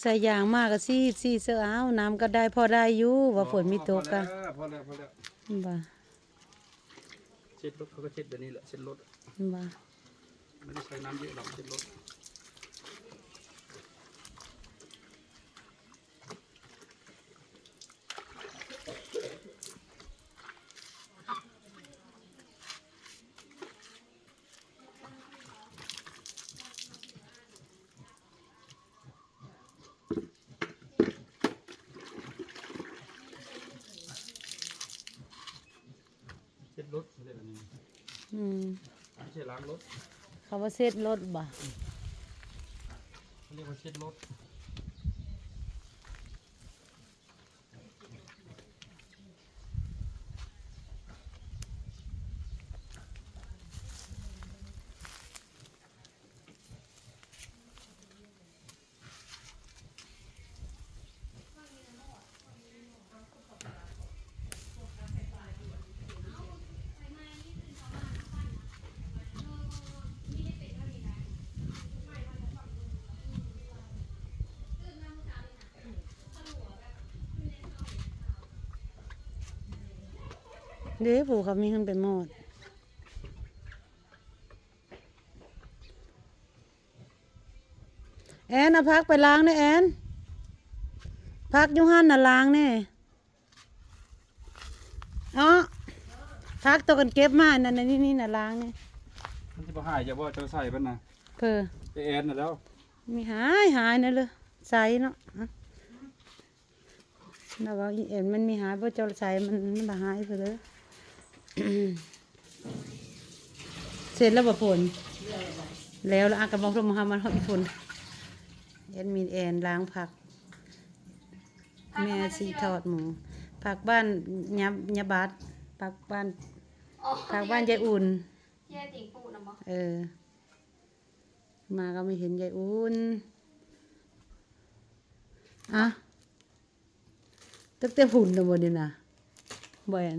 ใส่ยางมากก็ซีดซีดเสื้อเอาน้ำก็ได้พอได้อยู่ว่าฝนมีตกกะพอแล้วพอแล้วบ่าเช็ดรถเขาก็เช็ดแบบนี้แหละเช็ดรถบ่าไม่ได้ใช้น้ำเยอะหรอกเช็ดรถ เช็ดรถไม่ใช่แบบนี้ อืม ไม่ใช่ล้าง รถเขาว่าเซ็ตรถบ่าเขาเรียกว่าเช็ดรถ เด้ผู้เขามีขึ้นไปหมดแอนเอาพักไปล้างนี่แอนพักอยูหันน่ะล้างนี่อ๋อพักตัวกันเก็บมานั่นน่ะนี่นี่น่ะล้างนี่มันจะบ่หายจะบ่เจ้าใส่เป็นนะเพื่อไปแอนน่ะแล้วมีหายหายนั่นเลยใส่เนาะอะแล้วว่าอีเอ็นมันมีหายเพราะเจ้าใส่มันมันละหายไปเลย เสร็จแล้วบ่ฝนแล้วแล้วอากระบอกลมหามันเขาอีฝนเอ็นมีแอนล้างผัก แม่สีทอดหมูผักบ้านยับยับบัดผักบ้านผักบ้านยายอุ่นแย่ติ่งปูนะบ่เออ มาก็ไม่เห็นยายอุ่นอะตั้งแต่หุ่นนะบ่นี่นะบ่แอน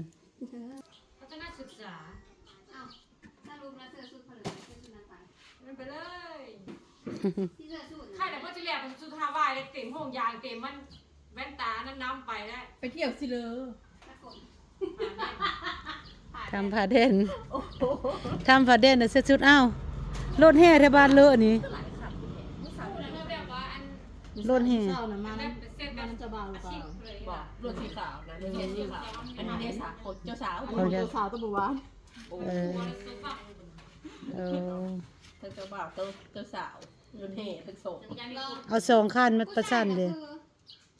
พัฒนาศึกษา อ้าวถ้ารู้แล้วเสื้อสูทผลึกเสื้อสูทนั้นไป มันไปเลย ที่เสื้อสูท ใครแต่พ่อจิเลียเป็นสุดท้าวายเลยเต็มห้องยางเต็มมันแว่นตานั่นน้ำไปแล้วไปเที่ยวสิเลยตะกดทำผ้าเด่นทำผ้าเด่นน่ะเสื้อชุดเอ้ารถแห่แถวบ้านเลอะนี่แบบว่าอันรถแห่เช้านะมันแบบเส้นแบบมันจะเบาหรือเปล่าเลยบอกรถสีขาวนะรถสีขาวอันนี้เนี่ยสาวคนเจ้าสาวเขาจะเจ้าสาวตะบัวานเออเออเธอเจ้าบ่าวเจ้าเจ้าสาว รถแห่เป็นโศกยังรอเอาสองคันมาประชันเด้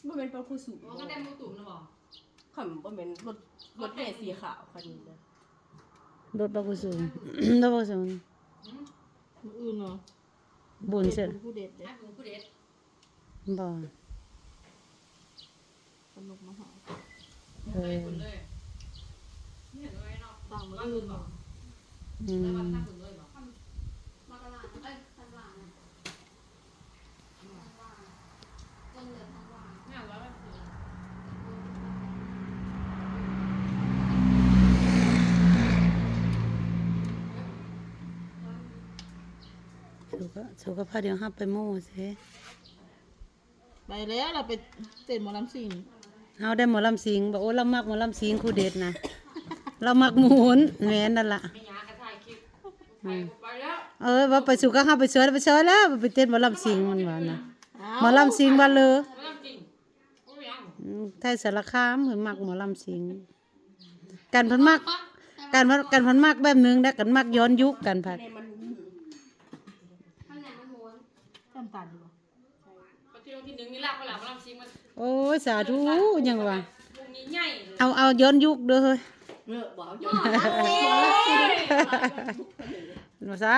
มันเป็นปลาคูสูว่ามันได้มูตุ่มนะบอกขำมันเป็นรถรถแห่สีขาวคันนี้นะรถบักกุสูง รถบักกุสูงมืออื่นเนาะบุญเสร็จผู้เด็ดเด็ไอ้ดผู้ผู้เด็ดบ่สนุกมาหาเอเลยอคุณเลยนี่เห็นเลยเนาะต่างมืออื่นเนาะอืแล้ววันม ตั้งคุณเลยบอก มกราเอ้ยธันวานะธันวาต้นเดือนธันวา ไม่เอาแล้วแบบนี้ สุขสุขภาพเดี๋ยวห้าไปโม่สิไปแล้วเราไปเต้นหมอลำซิงเฮาได้หมอลำสิงบอกโอ้เรามักหมอลำสิงครูเด็ดนะเรามักหมุนแม่นนั่นล่ะไม่ยากระถ่ายคลิปไปไปแล้วเออว่าไปสู่ก็ห้าไปเชิญไปเชิญแล้วไปเต้นหมอลำสิงมันว่านะหมอลำสิงบ้านเลยไม่ต้องจริงโอ้ยังอืมไทยสารคามเพิ่นมักหมอลำสิงกันเพิ่นมักกันว่ากันเพิ่นมักแบบหนึงแล้วกันมักย้อนยุคกันพัด เนี่ยมัน ข้างในมันม้วน จำตันอยู่ปฏิทินที่หนึ่งนี่แหละเวลาเราซิงมันโอ้ยสาธุยังว่าวงนี้ใหญ่เลยเอาเอาย้อนยุคเด้อเฮ้ยเลิกบอกยอสา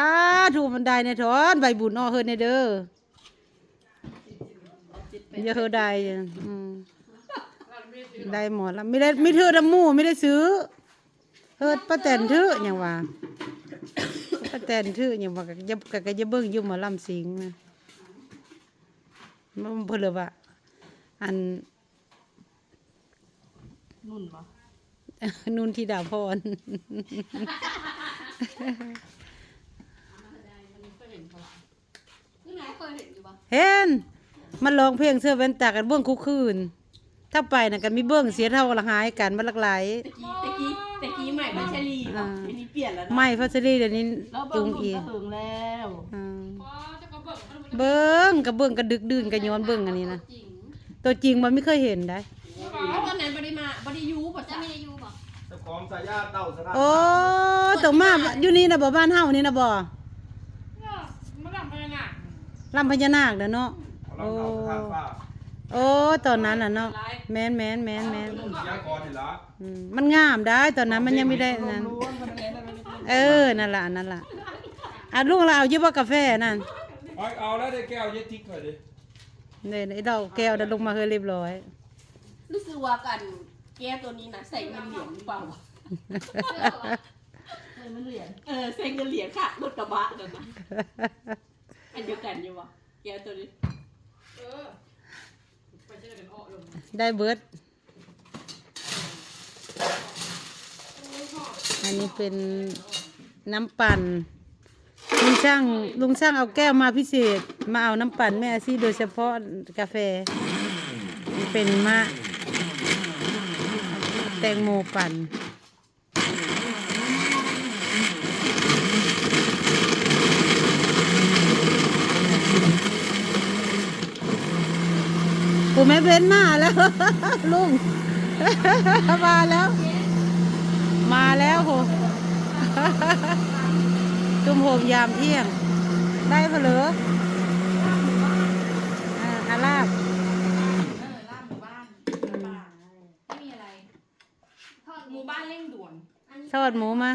ธุมันได้ในถอนใบบุญอ้อเฮ้ยในเด้ออย่าเฮ้อได้อืมได้หมดแล้วไม่ได้ไม่ถือน้ำหมูไม่ได้ซื้อเฮ็ดป้าแตนถืออย่างว่าป้าแตนถืออย่างว่าก็จะก็ก็จะเบิ่งอยู่หมอลำสิงนะมัน เพิ่นเลยว่าอันนุ่นปะนุนธิดาพรนี่ไหนเคยเห็นอยู่ปะเห็น มันร้องเพลงเสื้อแว่นตากันเบื้องคุกคืน ถ้าไปน่ะกันมีเบื้องเสียเท่าละหายกันมันหลากหลายตะกี้ตะกี้ตะกี้ใหม่พัชรีอ่าอันนี้เปลี่ยนแล้วนะไม่พัสดีเดี๋ยวนี้แล้วจุเบิ่งงหุ่นอีกระหึงแล้วอ่าพอจะก็ เบิ่งมันเบิ้งกับเบิ้งกับดึกดื่นกับย้อนเบิ้งอันนี้นะจริงตัวจริงมันไม่เคยเห็นได้เพราะวันนั้นบริมาบริยูป่ะจะจ๊ะมีอายุบอกเจ้าของสายญาติเต่าสถานโอ้ตัวมาอยู่นี่นะบ่บ้านเฮานี่นะบ่มันหลับไปน่ะลำพญานาคเด้อเนาะเราเต่าสถานป้าโอ้ตอนนั้นน่ะเนาะแม่นแม่นแม่นแม่นต้นยากรเห็นละอืมมันงามได้ตอนนั้นมันยังไม่ได้นั่นเออนั่นล่ะนั่นล่ะอะลุงเราเอาอยู่บ่กาแฟนั่น เอาเอาแล้วได้แก้วเย็ดทิกหน่อยดิเนี่ยไอ้ดอกแก้วเดินลงมาเฮยเรียบร้อย รู้สึกว่ากันแก้วตัวนี้นะใส่เงินเหรียญหรือเปล่าวะใส่เงินเหรียญเออใส่เงินเหรียญค่ะรถกระบะนั่นนะอันเดียวกันอยู่วะแก้วตัวนี้เออไปเจอกันอ้อลงได้เบิร์ดอันนี้เป็นน้ำปั่นลุง ช่างลุงช่างเอาแก้วมาพิเศษ มาเอาน้ำปั่นแม่ซี่โดยเฉพาะกาแฟ เป็นมะ แตงโมปั่นกูแม่เบ้นมาแล้ว ลุง มาแล้ว มาแล้วโห จุ่มโหมยามเที่ยง ได้เพนเหรออ่าอาลาบเออลาบหมู่บ้านบ้านไม่มีอะไรทอดหมู่บ้านเร่งด่วนอันนี้ทอดหมูมา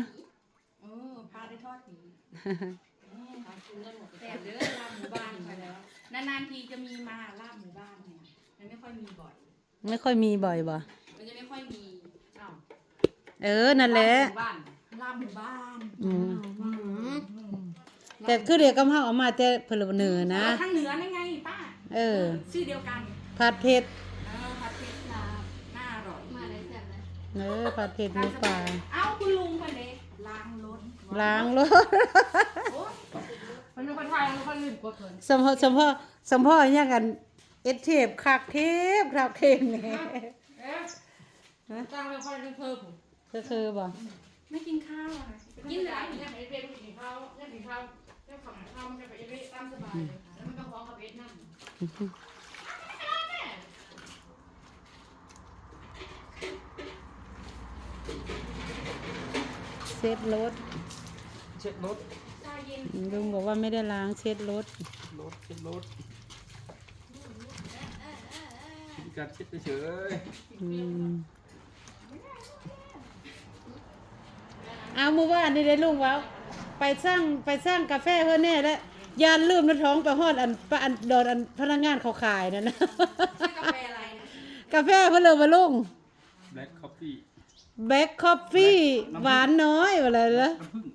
เออพาได้ทอดหมีแต่เด้อลาบหมู่บ้านไปแล้ว นานๆทีจะมีมาลาบหมู่บ้านเนี่ยมันไม่ค่อยมีบ่อย ไม่ค่อยมีบ่อยบ่มันจะไม่ค่อยมีอ้าวเออนั่นแหละหมู่บ้านลาบหมู่บ้านอืม แต่คือเด็กกำเฮาเออกมาแต่เพนลเหนือนะทางเหนือนั่นไงป้าเออ ชื่อเดียวกันผัดเผ็ดเออผัดเผ็ดลาบน่าอร่อยมาเลยแซ่บเลยเออผัดเผ็ดหมูป่าเอ้าคุณลุงคนเล็กล้างรถล้างรถมันเป็นคนไทยมันคนลืมกดเลยสมพ่อสมพ่อสมพ่อเนี่ยกันเอสเทปคักเทปคักเทปนี่เอ๊ะจ้างเป็นคนเป็นเพิ่มผมก็คือบ่ไม่กินข้าวอะกินอะไรเนี่ยไปเป็นกินข้าวเนี่ยกินข้าวเนี่ย ข้าวมันจะไปยังไม่ตามสบายเลยแล้วมันก็ฟ้องกับเอ็ดนั่นเช็ดรถเช็ดรถชาเย็นลุงบอกว่าไม่ได้ล้างเช็ดรถรถเช็ดรถมีการเช็ดเฉยอืมเอาเมื่อวานนี่ได้ลุงเว้า ไปสร้างไปสร้างกาแฟเพื่อแน่แล้วยานลืมน้ำท้องไปฮอดอันปะอันโดนอันพนักงานเขาขายนั่นนะกาแฟอะไรนะกาแฟเพื่อเลยมาลุงๆ black coffee แบล็คคอฟฟี่หวานน้อยอะไรนะน้ำผึ้ง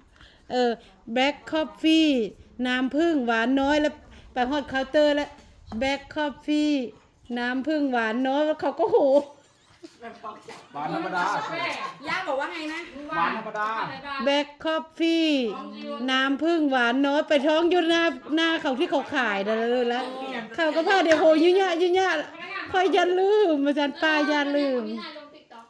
เออแบล็คคอฟฟี่น้ำผึ้งหวานน้อยแล้วไปฮอดเคาน์เตอร์แล้วแบล็คคอฟฟี่น้ำผึ้งหวานน้อยแล้วเขาก็โหแบบปอกจับ หวานธรรมดาแม่ย่าบอกว่าไงนะ หวานธรรมดา แบล็คคอฟฟี่น้ำผึ้งหวานน้อยไปท้องอยุหน้าหน้าเขาที่เขาขายนั่นเลยแล้วเขาก็พาเดี๋ยวโหยุ่ยยะยุ่ยยะคอยยันลืมมาจันป้ายันลืมไม่น่าลงติ๊กต็อก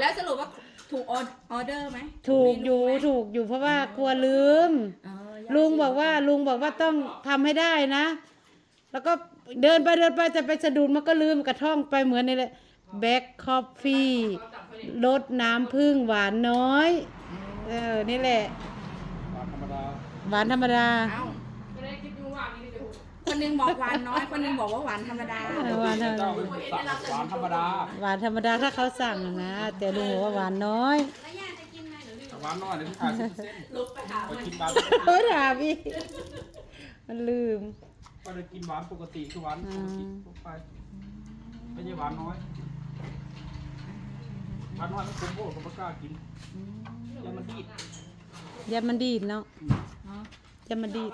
แล้วสรุปว่าถูกออเดอร์ไหมถูกอยู่ถูกอยู่เพราะว่ากลัวลืม เออลุงบอกว่าลุงบอกว่าต้องทำให้ได้นะ แล้วก็เดินไปเดินไปจะไปสะดุดมันก็ลืมกระท่องไปเหมือนนี่แหละแบ็คคอฟฟี่รสน้ำผึ้งหวานน้อย เออ นี่แหละ หวานธรรมดาหวานธรรมดาเอ้าไม่ได้คิดดูว่านี่เดี๋ยวคนหนึงบอกหวานน้อย คนหนึงบอกว่าหวานธรรมดา เออหวานธรรมดา เจ้าเป็นหวานธรรมดาหวานธรรมดาถ้าเขาสั่งนะ แต่ลุงบอกว่าหวานน้อยแล้วย่าจะกินไหมหรือลืมหวานน้อยเดี๋ยวขาดสิบเส้นลุกไปถามไปมันกินหวานเออถามอีกมันลืม ก็จะกินหวานปกติคือหวานปกติทั่วไปไม่ใช่หวานน้อยหวานน้อยมันคมโบก็ไม่กล้ากินยังมันดีดยามันดีดเนาะยามันดีด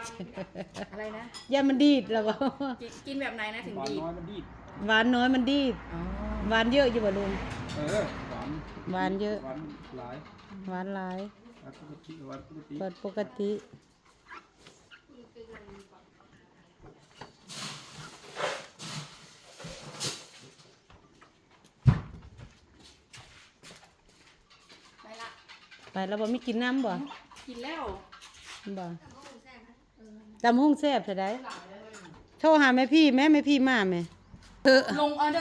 อะไรนะยามันดีดแล้วบอกกินกินแบบไหนนะถึงหวานดีน้อยมันดีดหวานน้อยมันดีดอ๋อหวานเยอะอยู่บ่ลุงเออหวานหวานเยอะหวานหลายหวานหลายหวานปกติหวานปกติ เปิดปกติ ไปแล้วบ่มีกินน้ำบ่กินแล้วบ่แต่ว่าหมูแซ่บนะตำหุ่งแซ่บเท่าใดโทรหาแม่พี่แม่แม่พี่มาแม่เออ ลงออเดอร์